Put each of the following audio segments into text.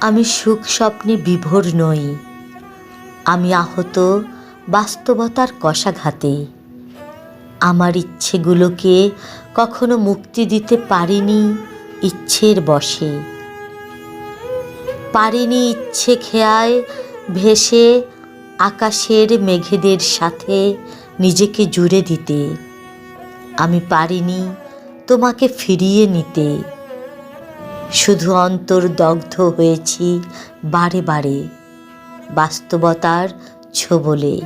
আমি সুখ স্বপ্নে বিভোর নই। আমি আহত বাস্তবতার কষাঘাতে। আমার ইচ্ছেগুলোকে কখনো মুক্তি দিতে পারিনি ইচ্ছের বশে। পারিনি ইচ্ছে খেয়ায় ভেসে আকাশের মেঘেদের সাথে নিজেকে জুড়ে দিতে। আমি পারিনি তোমাকে ফিরিয়ে নিতে। শুধু অন্তর দগ্ধ হয়েছি বারে বারে, বাস্তবতার ছোবলে।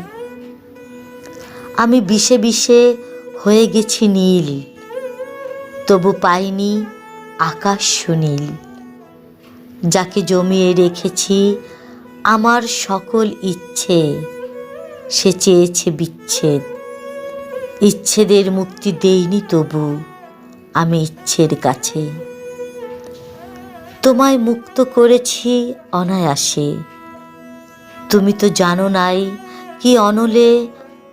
আমি বিষে বিষে হয়ে গেছি নীল, তবু পাইনি আকাশ সুনীল। যাকে জমিয়ে রেখেছি আমার সকল ইচ্ছে, সে চেয়েছে বিচ্ছেদ। ইচ্ছেদের মুক্তি দেইনি তবু আমি ইচ্ছের কাছে। তোমায় মুক্ত করেছি অনায়াসে। তুমি তো জানো নাই কি অনলে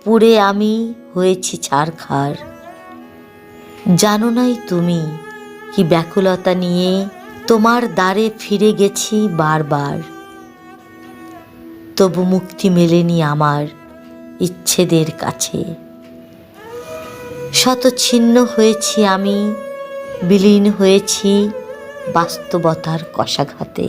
পুড়ে আমি হয়েছি ছারখার। জানো নাই তুমি কি ব্যাকুলতা নিয়ে তোমার দ্বারে ফিরে গেছি বারবার। তবু মুক্তি মেলেনি আমার ইচ্ছেদের কাছে। শত ছিন্ন হয়েছি আমি বিলীন হয়েছি বাস্তবতার কষাঘাতে।